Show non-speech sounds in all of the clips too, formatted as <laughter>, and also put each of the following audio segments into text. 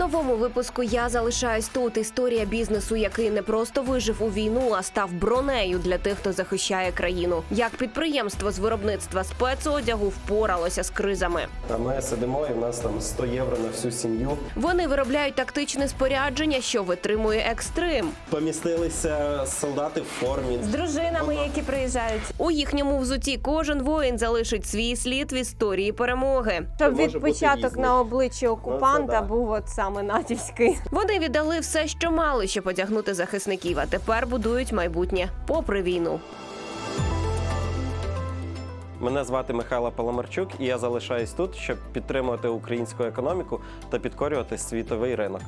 Новому випуску я залишаюсь тут. Історія бізнесу, який не просто вижив у війну, а став бронею для тих, хто захищає країну. Як підприємство з виробництва спецодягу впоралося з кризами. А ми сидимо, і в нас там 100 євро на всю сім'ю. Вони виробляють тактичне спорядження, що витримує екстрим. Помістилися солдати в формі. з дружинами, які приїжджають, У їхньому взуті кожен воїн залишить свій слід в історії перемоги. щоб може відпочаток на обличчі окупанта да. був от саме натівський. Вони віддали все, що мали, щоб одягнути захисників, а тепер будують майбутнє попри війну. Мене звати Михайло Паламарчук, і я залишаюсь тут, щоб підтримувати українську економіку та підкорювати світовий ринок.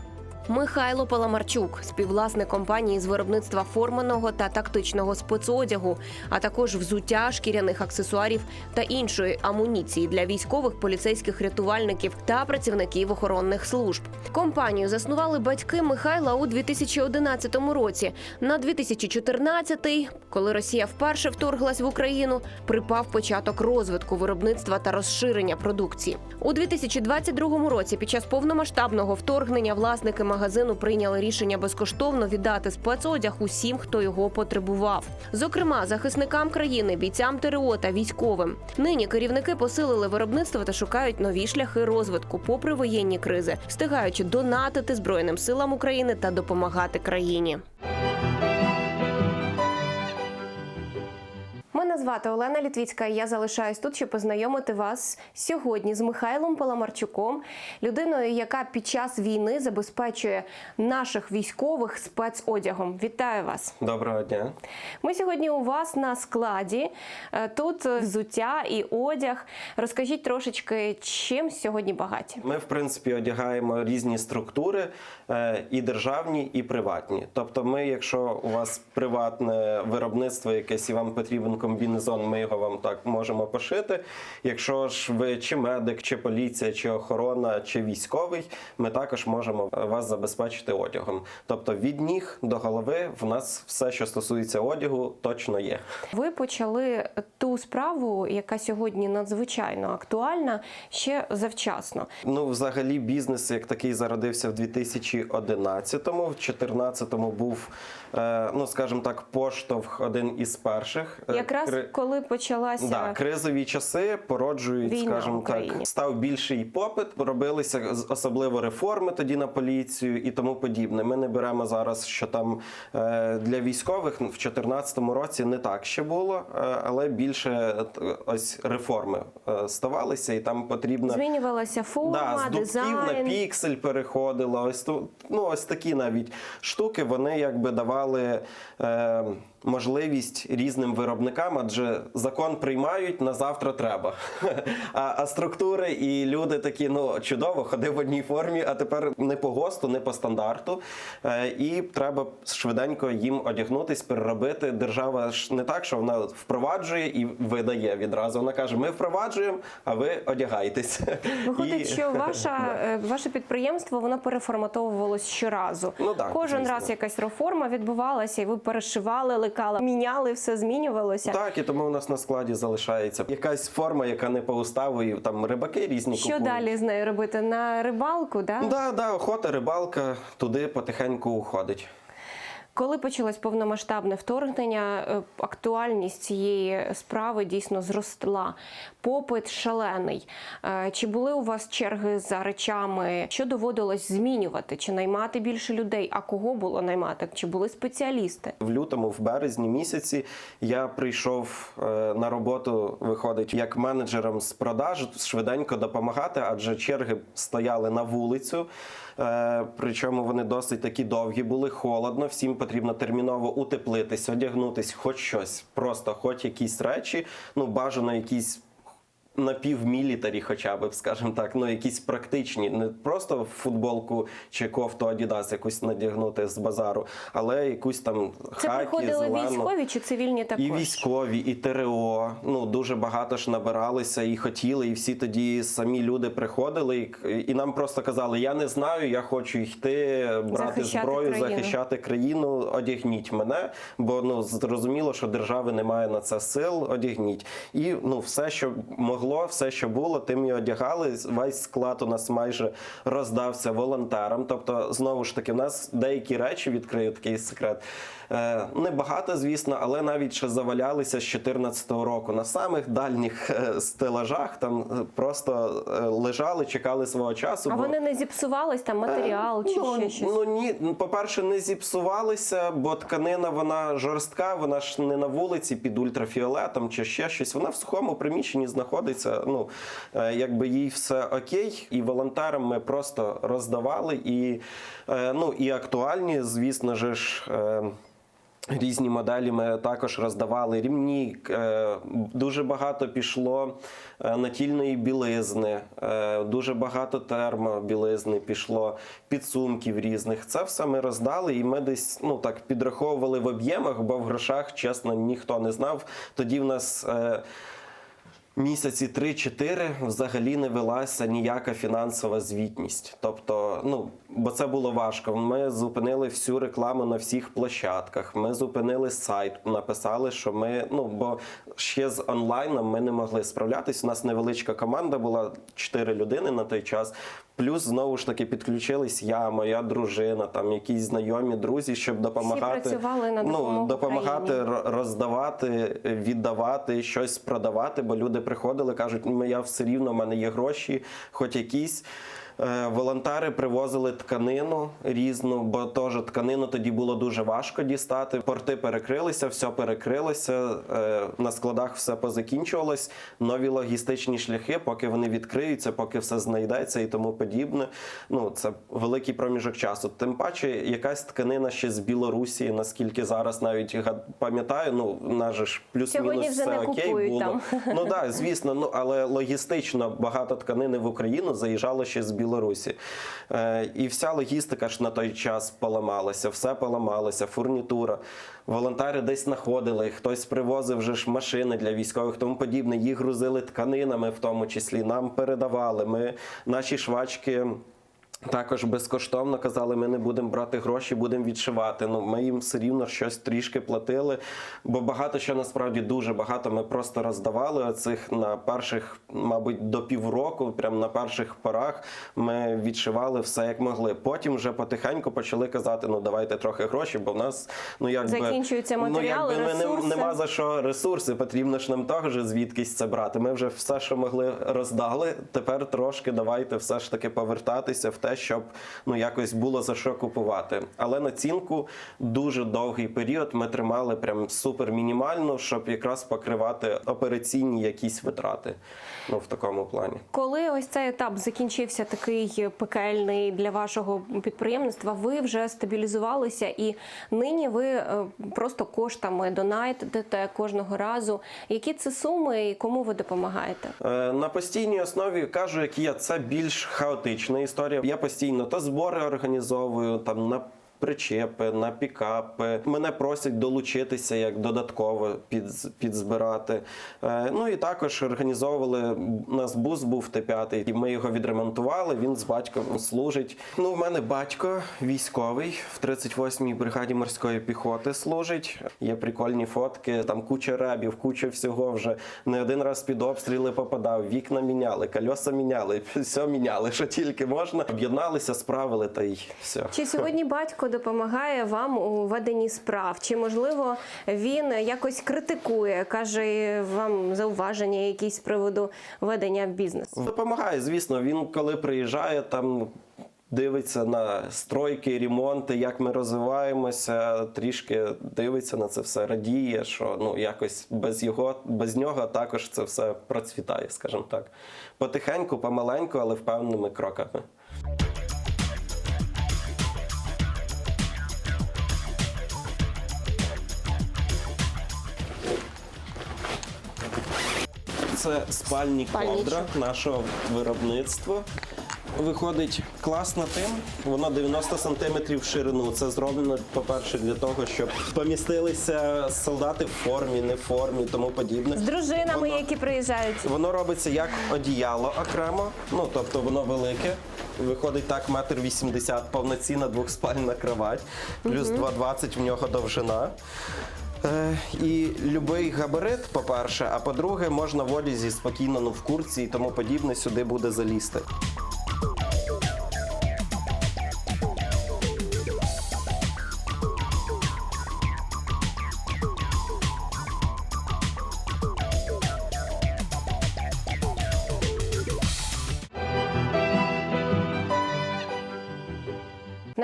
Михайло Паламарчук, співвласник компанії з виробництва форманого та тактичного спецодягу, а також взуття, шкіряних аксесуарів та іншої амуніції для військових, поліцейських рятувальників та працівників охоронних служб. Компанію заснували батьки Михайла у 2011 році. На 2014-й, коли Росія вперше вторглась в Україну, припав початок розвитку виробництва та розширення продукції. У 2022 році, під час повномасштабного вторгнення, власники магазину прийняли рішення безкоштовно віддати спецодяг усім, хто його потребував. Зокрема, захисникам країни, бійцям ТРО та військовим. Нині керівники посилили виробництво та шукають нові шляхи розвитку, попри воєнні кризи, встигаючи донатити збройним силам України та допомагати країні. Звати Олена Літвіцька. і Я залишаюсь тут, щоб познайомити вас сьогодні з Михайлом Паламарчуком, людиною, яка під час війни забезпечує наших військових спецодягом. Вітаю вас! Доброго дня. Ми сьогодні у вас на складі. Е, Тут взуття і одяг. Розкажіть трошечки, чим сьогодні багаті. Ми, в принципі, одягаємо різні структури е, і державні, і приватні. Тобто, ми, якщо у вас приватне виробництво якесь і вам потрібен комбінезон, ми його вам так можемо пошити. Якщо ж ви чи медик, чи поліція, чи охорона, чи військовий, ми також можемо вас забезпечити одягом. Тобто від ніг до голови в нас все, що стосується одягу, точно є. Ви почали ту справу, яка сьогодні надзвичайно актуальна, ще завчасно. Ну, взагалі, бізнес як такий зародився в 2011-му. В 2014-му був, е, ну скажімо так, поштовх один із перших. Е, Якраз коли почалася Да, кризові часи породжують, Війна скажімо Україні. так, став більший попит. Робилися особливо реформи тоді на поліцію і тому подібне. Ми не беремо зараз, що там е, для військових в 2014 році не так ще було, е, але більше е, ось реформи ставалися, і там потрібно змінювалася форма, Да, з дубків на піксель переходила. Ось ну ось такі навіть штуки вони якби давали е, можливість різним виробникам, адже закон приймають на завтра треба. <laughs> А, а структури і люди такі, ну чудово, ходив в одній формі, а тепер не по ГОСТу, не по стандарту. Е, і треба швиденько їм одягнутись, переробити. Держава ж не так, що вона впроваджує і видає відразу. Вона каже: ми впроваджуємо, а ви одягайтесь. <laughs> Виходить, І- що ваша, <laughs> е, ваше підприємство воно переформатовувалось щоразу. Ну так, Кожен звісно. раз якась реформа відбувалася, і ви перешивали, лекали, міняли, все змінювалося. Так, і тому у нас на складі залишається якась форма, яка не по уставу, і там рибаки різні Що купують. далі з нею робити? На рибалку, да? Да, да, охота, рибалка туди потихеньку уходить. Коли почалось повномасштабне вторгнення, е, актуальність цієї справи дійсно зросла. Попит шалений. Е, Чи були у вас черги за речами? Що доводилось змінювати? Чи наймати більше людей? А кого було наймати? Чи були спеціалісти? В лютому, в березні місяці я прийшов е, на роботу, виходить, як менеджером з продаж швиденько допомагати, адже черги стояли на вулицю. Причому вони досить такі довгі були, холодно. Всім потрібно терміново утеплитись, одягнутись, хоч щось, просто хоч якісь речі, ну бажано якісь напівмілітарі, хоча б, скажімо так, ну якісь практичні, не просто футболку чи кофту Adidas якусь надягнути з базару, але якусь там Це хакі, приходили зелену. військові чи цивільні також? І військові, і ТРО. Ну дуже багато ж набиралися і хотіли, і всі тоді самі люди приходили, і, і нам просто казали: я не знаю, я хочу йти брати Захищати зброю, країну. захищати країну. Одягніть мене, бо ну зрозуміло, що держави немає на це сил. Одягніть. І ну все, що могло могло, все, що було, тим і одягали. Весь склад у нас майже роздався волонтерам. Тобто, знову ж таки, в нас деякі речі відкрию такий секрет. Е, Небагато, звісно, але навіть ще завалялися з 2014 року. На самих дальніх е, стелажах там е, просто лежали, чекали свого часу. А бо- вони не зіпсувались, там матеріал чи ну, ще щось? Ну ні, ну, по-перше, не зіпсувалися, бо тканина вона жорстка, вона ж не на вулиці під ультрафіолетом чи ще щось. Вона в сухому приміщенні знаходиться. Ну якби їй все окей, і волонтерам ми просто роздавали. І ну і актуальні, звісно же ж. Різні моделі ми також роздавали рівні. е, Дуже багато пішло е, натільної білизни, е, дуже багато термобілизни пішло, підсумків різних. Це все ми роздали, і ми десь ну так підраховували в об'ємах, бо в грошах, чесно, ніхто не знав. Тоді в нас. Місяці 3-4 взагалі не велася ніяка фінансова звітність. Тобто, ну бо це було важко. Ми зупинили всю рекламу на всіх площадках. Ми зупинили сайт, написали, що ми ну бо ще з онлайном ми не могли справлятись. У нас невеличка команда була 4 людини на той час. Плюс знову ж таки підключились я, моя дружина, там якісь знайомі, друзі, щоб допомагати працювали на ну, допомагати Україні. ро- роздавати, віддавати, щось продавати, бо люди приходили, кажуть, «Ну, я все рівно, в мене є гроші, хоч якісь. Е, Волонтери привозили тканину різну, бо теж тканину тоді було дуже важко дістати. Порти перекрилися, все перекрилося, е, на складах все позакінчувалось. Нові логістичні шляхи, поки вони відкриються, поки все знайдеться і тому подібне. Ну це великий проміжок часу. Тим паче, якась тканина ще з Білорусі, наскільки зараз навіть пам'ятаю, ну наже ж плюс-мінус все не окей було. там. Ну так, звісно, ну але логістично багато тканини в Україну заїжджало ще з Білорусі. Е, і вся логістика ж на той час поламалася, все поламалося, фурнітура. Волонтери десь знаходили, хтось привозив вже ж машини для військових, тому подібне. Їх грузили тканинами, в тому числі. Нам передавали. Ми наші швачки. Також безкоштовно казали, ми не будемо брати гроші, будемо відшивати. Ну ми їм все рівно щось трішки платили. Бо багато що насправді дуже багато. Ми просто роздавали оцих на перших, мабуть, до півроку, прямо на перших порах. Ми відшивали все як могли. Потім вже потихеньку почали казати: ну давайте трохи гроші, бо в нас ну якби Закінчуються матеріали, ну, якби, ми. Не, нема за що ресурси, потрібно ж нам також звідкись це брати. Ми вже все, що могли, роздали. Тепер трошки давайте все ж таки повертатися в те, щоб ну якось було за що купувати. Але націнку дуже довгий період ми тримали прям супер мінімально, щоб якраз покривати операційні якісь витрати. Ну в такому плані. Коли ось цей етап закінчився такий пекельний для вашого підприємництва, ви вже стабілізувалися, і нині ви е, просто коштами донайтите кожного разу. Які це суми і кому ви допомагаєте? Е, На постійній основі кажу, як є, це більш хаотична історія. Я постійно то збори організовую там на. Причепи на пікапи мене просять долучитися як додатково під, підзбирати. Е, ну і також організовували. У нас бус був Т5, і ми його відремонтували. Він з батьком служить. Ну, в мене батько військовий в 38-й бригаді морської піхоти служить. Є прикольні фотки, там куча ребів, куча всього вже не один раз під обстріли попадав. Вікна міняли, кольоса міняли, <laughs> все міняли, що тільки можна. Об'єдналися, справили та й все. Чи сьогодні <laughs> батько допомагає вам у веденні справ? Чи можливо він якось критикує, каже вам зауваження якісь з приводу ведення бізнесу? Допомагає, звісно. Він коли приїжджає, там дивиться на стройки, ремонти, як ми розвиваємося, трішки дивиться на це все, радіє, що ну якось без його, без нього також це все процвітає, скажімо так. Потихеньку, помаленьку, але впевненими кроками. Це спальні ковдра нашого виробництва. Виходить класно тим, воно 90 сантиметрів в ширину. Це зроблено, по-перше, для того, щоб помістилися солдати в формі, не в формі, тому подібне. З дружинами, Воно- які приїжджають. Воно робиться як одіяло окремо, ну тобто воно велике. Виходить так, метр вісімдесят, повноцінна двохспальна кровать, плюс 2,20 в нього довжина. Е, і любий габарит, по-перше, а по-друге, можна в одязі спокійно ну, в курці і тому подібне сюди буде залізти.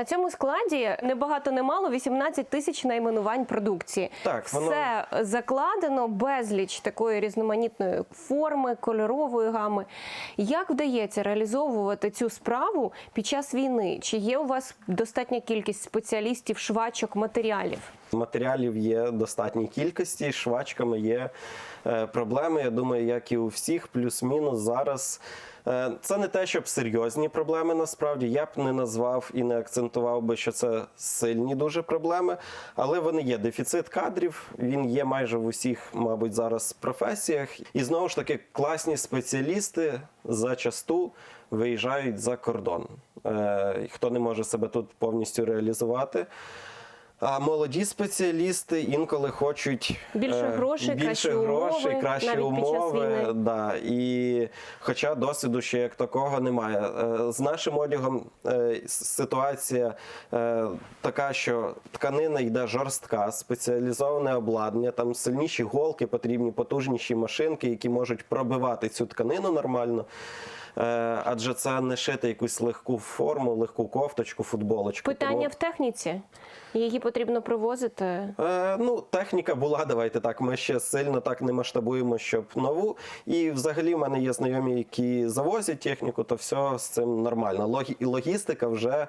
Цьому складі не багато не мало 18 тисяч найменувань продукції. Так, воно- все закладено безліч такої різноманітної форми, кольорової гами. Як вдається реалізовувати цю справу під час війни? Чи є у вас достатня кількість спеціалістів, швачок, матеріалів? Матеріалів є достатній кількості, швачками є е, проблеми. Я думаю, як і у всіх, плюс-мінус зараз. Е, Це не те, щоб серйозні проблеми насправді. Я б не назвав і не акцентував би, що це сильні дуже проблеми, але вони є. Дефіцит кадрів, він є майже в усіх, мабуть, зараз професіях. І знову ж таки, класні спеціалісти зачасту виїжджають за кордон. Е, Хто не може себе тут повністю реалізувати. А молоді спеціалісти інколи хочуть Більше е, грошей, більше кращі грошей, умови, кращі навіть під час умови. війни. Да, і хоча досвіду ще як такого немає. Е, З нашим одягом е, ситуація така, що тканина йде жорстка, спеціалізоване обладнання, там сильніші голки, потрібні потужніші машинки, які можуть пробивати цю тканину нормально. Е, Адже це не шити якусь легку форму, легку кофточку, футболочку. Питання Тому- в техніці. Її потрібно привозити. Е, ну, техніка була, давайте так. Ми ще сильно так не масштабуємо, щоб нову. І взагалі в мене є знайомі, які завозять техніку, то все з цим нормально. Логі, і логістика вже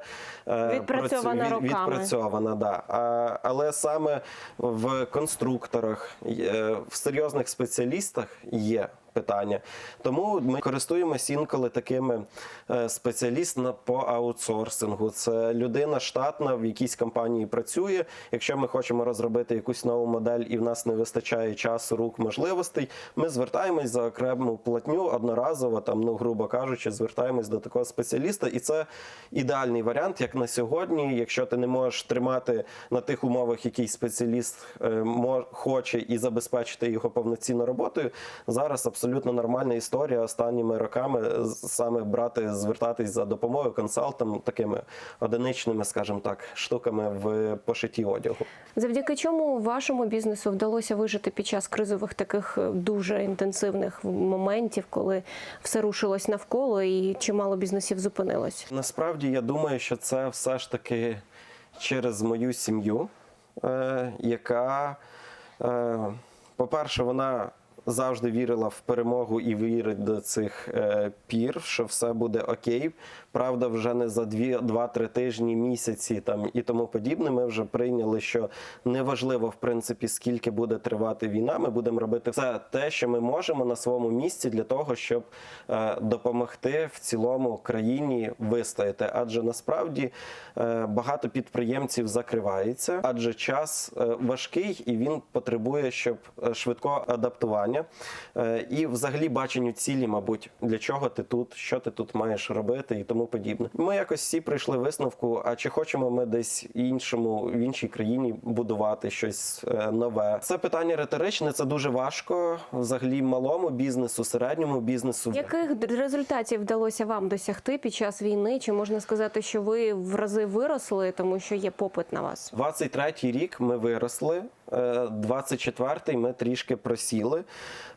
е, Відпрацьована працю- роками. Відпрацьована, да. А, але саме в конструкторах, е, в серйозних спеціалістах є. Питання, тому ми користуємося інколи такими е, спеціалістами по аутсорсингу. Це людина штатна в якійсь компанії працює. Якщо ми хочемо розробити якусь нову модель і в нас не вистачає часу, рук, можливостей, ми звертаємось за окрему платню одноразово, там, ну грубо кажучи, звертаємось до такого спеціаліста, і це ідеальний варіант, як на сьогодні. Якщо ти не можеш тримати на тих умовах, який спеціаліст е, хоче і забезпечити його повноцінно роботою, зараз абсолютно нормальна історія останніми роками саме брати, звертатись за допомогою консалтам, такими одиничними, скажімо так, штуками в пошитті одягу. Завдяки чому вашому бізнесу вдалося вижити під час кризових таких е, дуже інтенсивних моментів, коли все рушилось навколо і чимало бізнесів зупинилось? Насправді я думаю, що це все ж таки через мою сім'ю, е, яка, е, по-перше, вона завжди вірила в перемогу і вірить до цих е, пір, що все буде окей. Правда, вже не за дві, два-три тижні, місяці там і тому подібне. Ми вже прийняли, що неважливо в принципі скільки буде тривати війна. Ми будемо робити все те, що ми можемо на своєму місці для того, щоб е, допомогти в цілому країні вистояти. Адже насправді е, багато підприємців закривається, адже час е, важкий і він потребує, щоб швидкого адаптування і взагалі баченню цілі, мабуть, для чого ти тут, що ти тут маєш робити і тому подібне. Ми якось всі прийшли висновку. А чи хочемо ми десь іншому в іншій країні будувати щось е, нове? Це питання риторичне, це дуже важко. Взагалі малому бізнесу, середньому бізнесу. Яких результатів вдалося вам досягти під час війни? Чи можна сказати, що ви в рази виросли, тому що є попит на вас? 23-й рік ми виросли. Е, 24-й ми трішки просіли.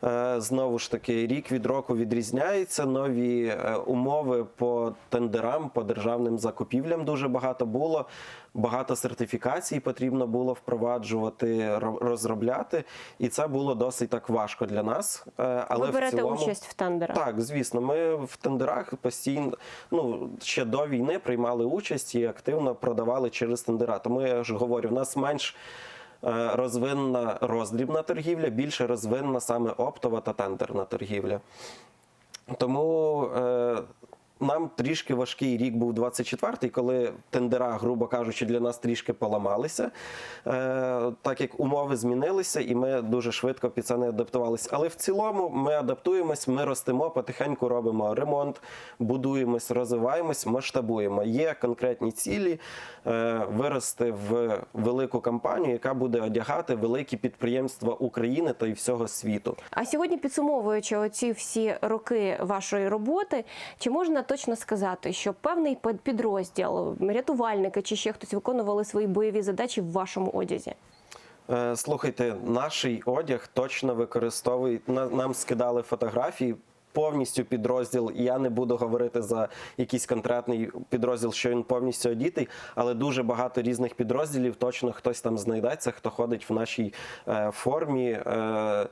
Е, Знову ж таки, рік від року відрізняється. Нові е, умови по тендерам, по державним закупівлям дуже багато було. Багато сертифікацій потрібно було впроваджувати, розробляти, і це було досить так важко для нас. Е, Але ви берете в цілому... участь в тендерах? Так, звісно, ми в тендерах постійно, ну ще до війни приймали участь і активно продавали через тендера. Тому я ж говорю, в нас менш е, розвинена роздрібна торгівля, більше розвинена саме оптова та тендерна торгівля. Тому е, нам трішки важкий рік був 24-й, коли тендера, грубо кажучи, для нас трішки поламалися, е, так як умови змінилися, і ми дуже швидко під це не адаптувалися. Але в цілому ми адаптуємось, ми ростемо, потихеньку робимо ремонт, будуємось, розвиваємось, масштабуємо. Є конкретні цілі е, вирости в велику компанію, яка буде одягати великі підприємства України та й всього світу. А сьогодні, підсумовуючи оці всі роки вашої роботи, чи можна точно сказати, що певний під- підрозділ, рятувальники чи ще хтось виконували свої бойові задачі в вашому одязі? Е, Слухайте, наш одяг точно використовує. на- Нам скидали фотографії. Повністю підрозділ. Я не буду говорити за якийсь конкретний підрозділ, що він повністю одітий, але дуже багато різних підрозділів. Точно хтось там знайдеться, хто ходить в нашій е, формі. Е,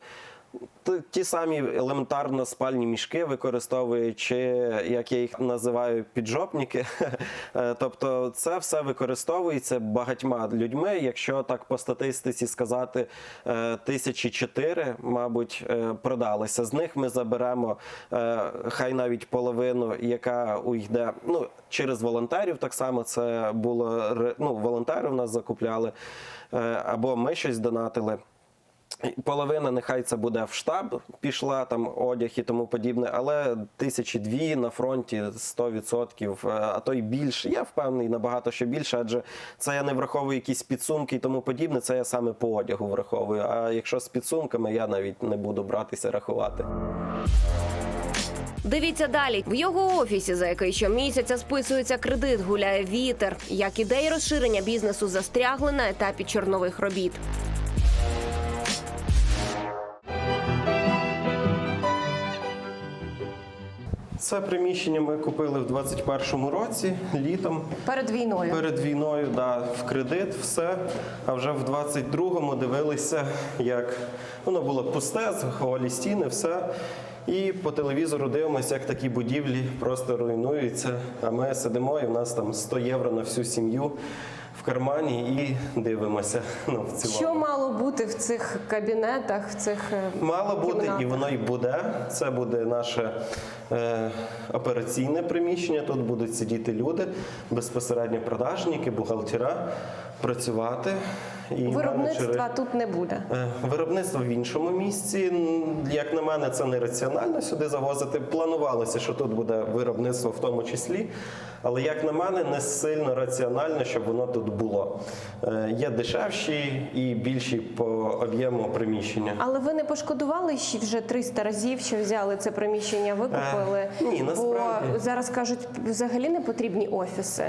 Ті самі елементарно спальні мішки використовують, чи як я їх називаю, піджопники. <laughs> Е, Тобто це все використовується багатьма людьми. Якщо так по статистиці сказати, е, тисячі чотири, мабуть, е, продалися. З них ми заберемо хай навіть половину, яка уйде ну, через волонтерів. Так само це було ну, волонтери в нас закупляли, або ми щось донатили. Половина нехай це буде в штаб, пішла там одяг і тому подібне, але тисячі дві на фронті 100%, е, а то й більше. Я впевнений набагато що більше, адже це я не враховую якісь підсумки і тому подібне. Це я саме по одягу враховую. А якщо з підсумками, я навіть не буду братися рахувати. Дивіться далі. В його офісі, за який щомісяця списується кредит, гуляє вітер. Як ідеї розширення бізнесу застрягли на етапі чорнових робіт. Це приміщення ми купили в 21-му році літом. Перед війною Перед війною, да, в кредит, все. А вже в 22-му дивилися, як воно було пусте, голі стіни, все. І по телевізору дивимося, як такі будівлі просто руйнуються. А ми сидимо, і в нас там 100 євро на всю сім'ю в кармані і дивимося. Ну, в цілому. що мало бути в цих кабінетах, в цих е, Мало бути, кімнатах? і воно й буде. Це буде наше е, операційне приміщення. Тут будуть сидіти люди, безпосередньо продажники, бухгалтера, працювати. І виробництва менеджери. тут не буде. Е, Виробництво в іншому місці. Як на мене, це нераціонально сюди завозити. Планувалося, що тут буде виробництво в тому числі. Але як на мене, не сильно раціонально, щоб воно тут було. Е, Є дешевші і більші по об'єму приміщення. Але ви не пошкодували ще вже 300 разів, що взяли це приміщення, викупили? Е, ні, насправді. Бо зараз кажуть, взагалі не потрібні офіси.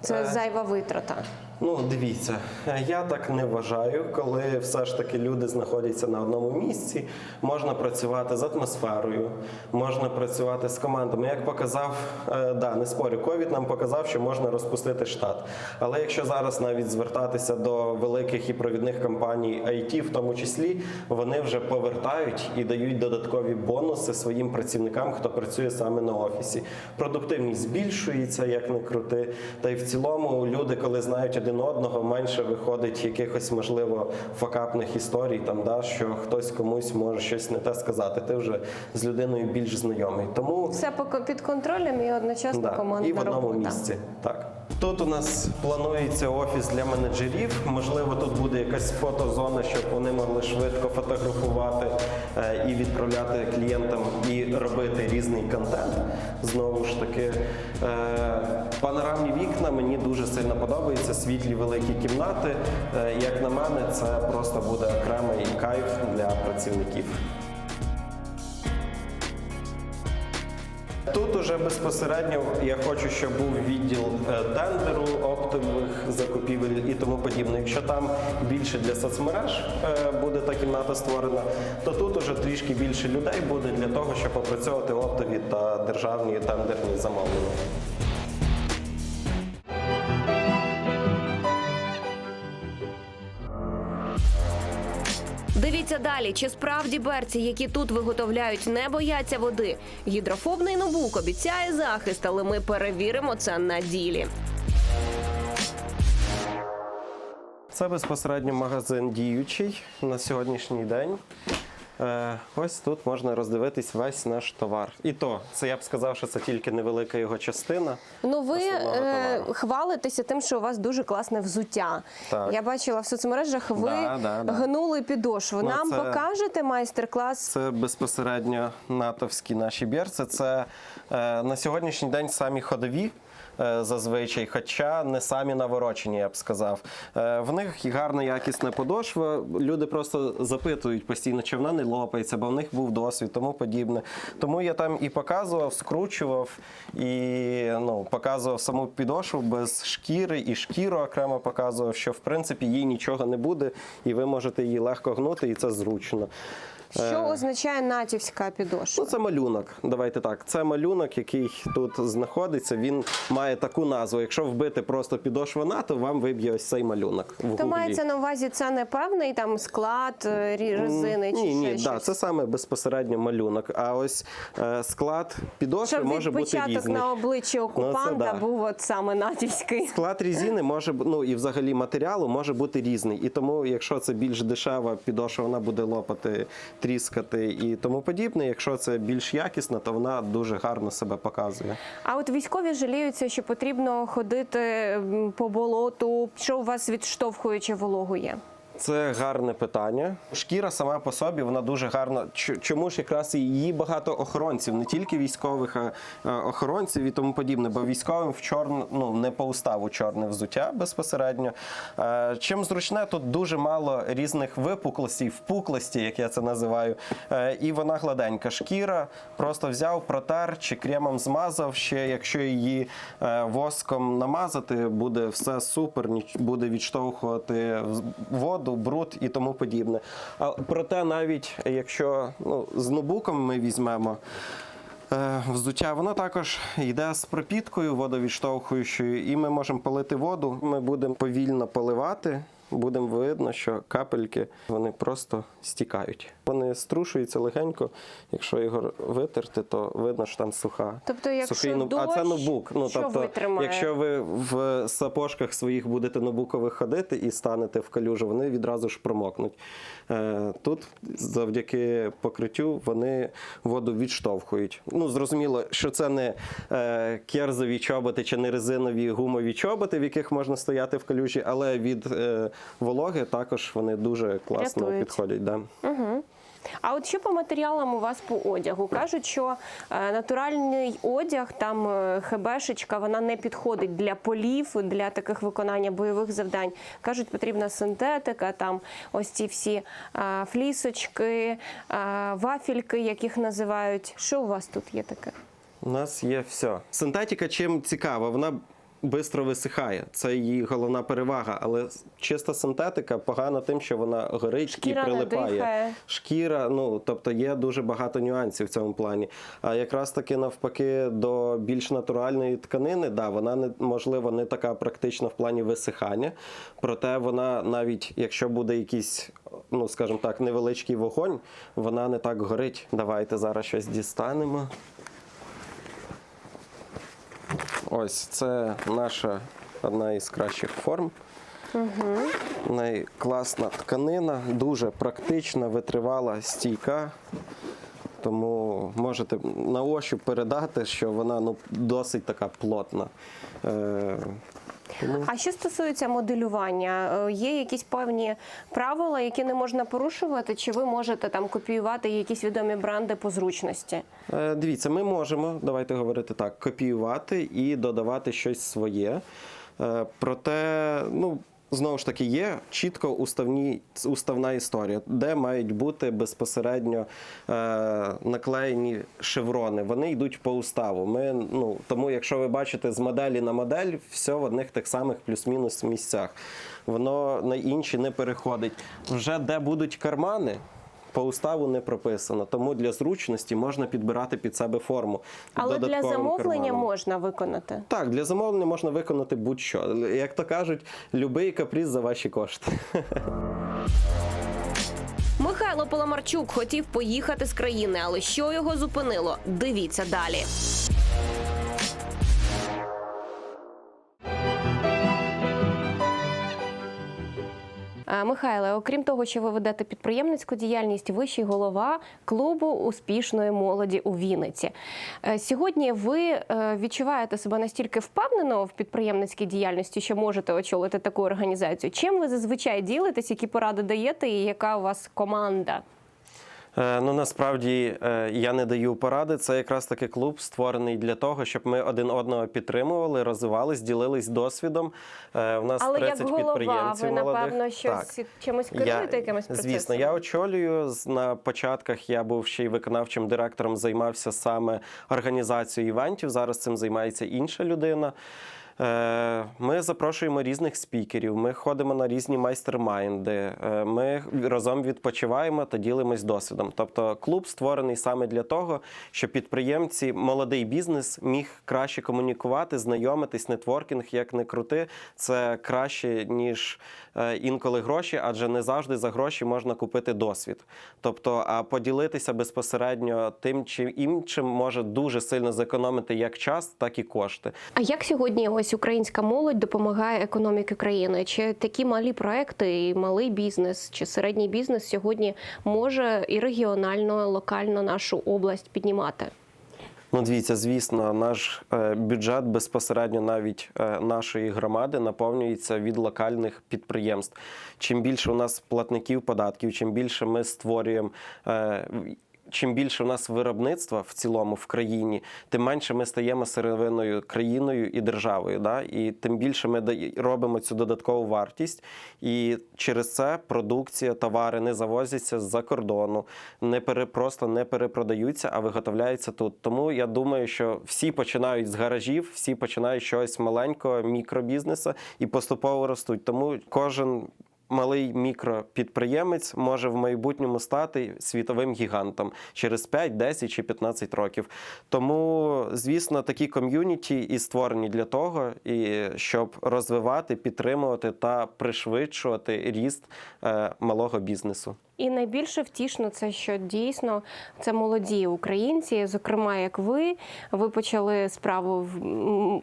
Це Е. зайва витрата. Ну, дивіться, я так не вважаю, коли все ж таки люди знаходяться на одному місці. Можна працювати з атмосферою, можна працювати з командами. Як показав, е, да, не спорю, ковід нам показав, що можна розпустити штат. Але якщо зараз навіть звертатися до великих і провідних компаній IT, в тому числі, вони вже повертають і дають додаткові бонуси своїм працівникам, хто працює саме на офісі. Продуктивність збільшується, як не крути. Та й в цілому люди, коли знають один одного, менше виходить якихось можливо факапних історій, там да що хтось комусь може щось не те сказати. Ти вже з людиною більш знайомий. Тому Все під контролем і одночасно Да, командна і в одному робота. місці. Так. Тут у нас планується офіс для менеджерів. Можливо, тут буде якась фотозона, щоб вони могли швидко фотографувати е, і відправляти клієнтам і робити різний контент. Знову ж таки, е, вікна мені дуже сильно подобаються. Світлі великі кімнати. Е, як на мене, це просто буде окремий кайф для працівників. Тут уже безпосередньо я хочу, щоб був відділ е, тендеру, оптових закупівель і тому подібне. Якщо там більше для соцмереж е, буде та кімната створена, то тут уже трішки більше людей буде для того, щоб опрацьовувати оптові та державні тендерні замовлення. Дивіться далі, чи справді берці, які тут виготовляють, не бояться води. Гідрофобний нобук обіцяє захист, але ми перевіримо це на ділі. Це безпосередньо магазин діючий на сьогоднішній день. Е, ось тут можна роздивитись весь наш товар. І то, це я б сказав, що це тільки невелика його частина. Ну, ви е, хвалитеся тим, що у вас дуже класне взуття. Так. Я бачила в соцмережах, ви Да, да, да. гнули підошву. Ну, Нам це- покажете майстер-клас? Це безпосередньо натовські наші бірці. Це е, на сьогоднішній день самі ходові. Е, Зазвичай, хоча не самі наворочені, я б сказав. Е, В них гарна якісна подошва. Люди просто запитують постійно, чи вона не лопається, бо в них був досвід, тому подібне. Тому я там і показував, скручував, і ну, показував саму підошву без шкіри, і шкіру окремо показував, що в принципі їй нічого не буде, і ви можете її легко гнути, і це зручно. Що Е, означає натівська підошва? Ну, це малюнок. Давайте так. Це малюнок, який тут знаходиться. Він має таку назву. Якщо вбити просто підошва на, то вам виб'є ось цей малюнок. В То гуглі. мається на увазі це не певний там склад е, резини чи ні, ні, ще да, це саме безпосередньо малюнок. А ось е, склад підошви Щоб може бути відпечаток різний. на обличчі окупанта да. був от саме натівський. Склад різини може бу- ну і взагалі матеріалу може бути різний. І тому, якщо це більш дешева підошва, вона буде лопати, тріскати і тому подібне. Якщо це більш якісна, то вона дуже гарно себе показує. А от військові жаліються, що потрібно ходити по болоту. Що у вас відштовхуючи вологу є? Це гарне питання. Шкіра сама по собі вона дуже гарна. Чому ж якраз її багато охоронців, не тільки військових, а охоронців і тому подібне. Бо військовим в чорну ну не по уставу чорне взуття безпосередньо. Чим зручне, тут дуже мало різних випуклостей, впуклості, як я це називаю. Е, І вона гладенька. Шкіра просто взяв, протер чи кремом змазав. Ще якщо її е, воском намазати, буде все супер, буде відштовхувати в- воду, бруд і тому подібне. А проте, навіть якщо ну, з нобуком ми візьмемо. е, Взуття воно також йде з пропіткою водовідштовхуючою, і ми можемо полити воду. Ми будемо повільно поливати. Будемо видно, що капельки вони просто стікають. Вони струшуються легенько. Якщо його витерти, то видно, що там суха. Тобто, якщо сухий ноб- а це нобук. Ну що тобто, витримає? якщо ви в сапожках своїх будете нобукових ходити і станете в калюжу, вони відразу ж промокнуть. Е, Тут завдяки покриттю вони воду відштовхують. Ну зрозуміло, що це не е, керзові чоботи чи не резинові гумові чоботи, в яких можна стояти в калюжі, але від е, вологи також вони дуже класно Рятують. підходять. Да. А от що по матеріалам у вас по одягу? Кажуть, що е, натуральний одяг, там е, хебешечка, вона не підходить для полів, для таких виконання бойових завдань. Кажуть, потрібна синтетика, там ось ці всі е, флісочки, вафельки, яких називають. Що у вас тут є таке? У нас є все. Синтетика чим цікава, вона швидко висихає. Це її головна перевага. Але чиста синтетика погана тим, що вона горить Шкіра і прилипає. дихає. Шкіра, ну тобто є дуже багато нюансів в цьому плані. А якраз таки навпаки до більш натуральної тканини, да, вона не можливо не така практична в плані висихання. Проте вона навіть якщо буде якийсь, ну скажімо так, невеличкий вогонь, вона не так горить. Давайте зараз щось дістанемо. Ось це наша одна із кращих форм. Угу. Найкласна тканина, дуже практична, витривала, стійка. Тому можете на ощуп передати, що вона ну, досить така плотна. Е, тому А що стосується моделювання, е, є якісь певні правила, які не можна порушувати, чи ви можете там копіювати якісь відомі бренди по зручності? Е, Дивіться, ми можемо, давайте говорити так, копіювати і додавати щось своє. Е, Проте, ну. Знову ж таки, є чітко уставні, уставна історія, де мають бути безпосередньо е, наклеєні шеврони. Вони йдуть по уставу. Ми, ну, тому, якщо ви бачите з моделі на модель, все в одних тих самих плюс-мінус місцях. Воно на інші не переходить. Вже де будуть кармани, по уставу не прописано, тому для зручності можна підбирати під себе форму. Але для замовлення карманом. можна виконати. Так, для замовлення можна виконати будь-що. Як то кажуть, любий каприз за ваші кошти. <laughs> Михайло Паламарчук хотів поїхати з країни, але що його зупинило? Дивіться далі. Михайле, окрім того, що ви ведете підприємницьку діяльність, ви ще й голова клубу успішної молоді у Вінниці. Е, Сьогодні ви е, відчуваєте себе настільки впевнено в підприємницькій діяльності, що можете очолити таку організацію. Чим ви зазвичай ділитесь, які поради даєте, і яка у вас команда? Е, Ну насправді е, я не даю поради. Це якраз таки клуб створений для того, щоб ми один одного підтримували, розвивались, ділились досвідом. Е, У нас Але 30 як голова, підприємців ви молодих. напевно Так. щось чимось керуєте, якимось процесом? Звісно, я очолюю на початках. Я був ще й виконавчим директором, займався саме організацією івентів. Зараз цим займається інша людина. Е, Ми запрошуємо різних спікерів, ми ходимо на різні майстер-майнди, е, ми разом відпочиваємо та ділимось досвідом. Тобто клуб створений саме для того, щоб підприємці, молодий бізнес міг краще комунікувати, знайомитись, нетворкінг, як не крути, це краще, ніж е, інколи гроші, адже не завжди за гроші можна купити досвід. Тобто, а поділитися безпосередньо тим, чи іншим може дуже сильно зекономити як час, так і кошти. А як сьогодні ось українська молодь допомагає економіці країни? Чи такі малі проекти, і малий бізнес чи середній бізнес сьогодні може і регіонально, локально нашу область піднімати? Ну, дивіться, звісно, наш е, бюджет безпосередньо навіть е, нашої громади наповнюється від локальних підприємств. Чим більше у нас платників податків, чим більше ми створюємо. Чим більше у нас виробництва в цілому в країні, тим менше ми стаємо сировинною країною і державою. Да? І тим більше ми робимо цю додаткову вартість. І через це продукція, товари не завозяться з-за кордону, не пере, просто не перепродаються, а виготовляються тут. Тому я думаю, що всі починають з гаражів, всі починають чогось маленького, мікробізнесу і поступово ростуть. Тому кожен. Малий мікропідприємець може в майбутньому стати світовим гігантом через 5, 10 чи 15 років. Тому, звісно, такі ком'юніті і створені для того, і щоб розвивати, підтримувати та пришвидшувати ріст е, малого бізнесу. І найбільше втішно це, що дійсно це молоді українці, зокрема, як ви. Ви почали справу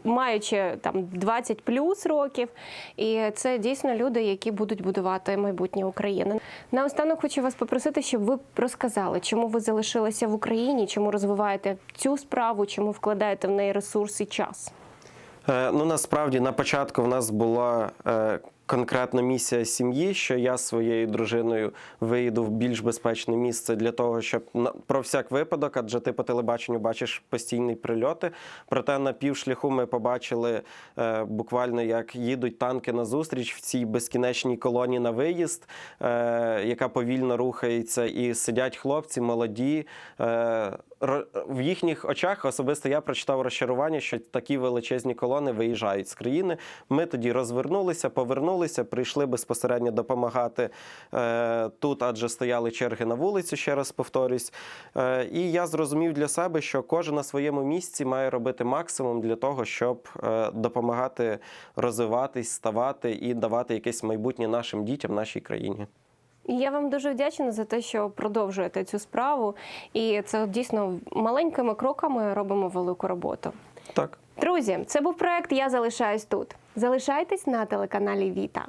маючи там 20 плюс років, і це дійсно люди, які будуть будувати майбутнє України. Наостанок хочу вас попросити, щоб ви розказали, чому ви залишилися в Україні, чому розвиваєте цю справу, чому вкладаєте в неї ресурс і час. Е, Ну насправді на початку в нас була е, конкретна місія сім'ї, що я своєю дружиною виїду в більш безпечне місце для того, щоб на про всяк випадок, адже ти по телебаченню бачиш постійні прильоти. Проте на півшляху ми побачили е, буквально, як їдуть танки на зустріч в цій безкінечній колоні на виїзд, е, яка повільно рухається, і сидять хлопці молоді. Е, в їхніх очах особисто я прочитав розчарування, що такі величезні колони виїжджають з країни. Ми тоді розвернулися, повернулися, прийшли безпосередньо допомагати е, тут, адже стояли черги на вулицю, ще раз повторюсь. Е, і я зрозумів для себе, що кожен на своєму місці має робити максимум для того, щоб е, допомагати розвиватись, ставати і давати якесь майбутнє нашим дітям нашій країні. І я вам дуже вдячна за те, що продовжуєте цю справу. І це дійсно маленькими кроками робимо велику роботу. Так. Друзі, це був проект Я залишаюсь тут. Залишайтесь на телеканалі Віта.